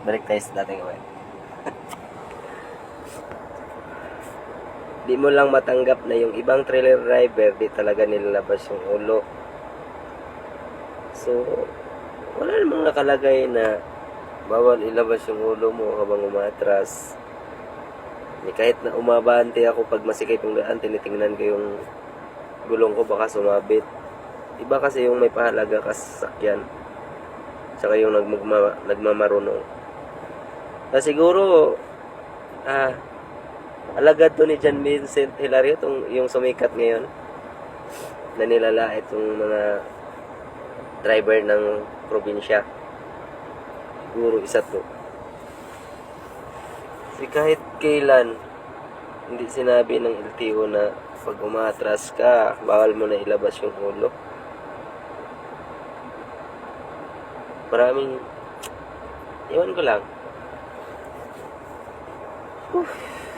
Balik tayo sa dating gawin. di mo lang matanggap na yung ibang trailer driver di talaga nilalabas yung ulo. So, wala namang nakalagay na bawal ilabas yung ulo mo habang umatras. Ni kahit na umabante ako pag masikip yung daan, tinitingnan ko yung gulong ko baka sumabit. Iba kasi yung may pahalaga ka sa sakyan. Tsaka yung nagmagma, nagmamarunong. Na siguro, ah, alagad to ni John Vincent Hilario, tong, yung sumikat ngayon, na nilalait yung mga driver ng probinsya. Siguro isa to. Kasi kahit kailan, hindi sinabi ng LTO na pag umatras ka, bawal mo na ilabas yung ulo. Maraming, iwan ko lang. Uf.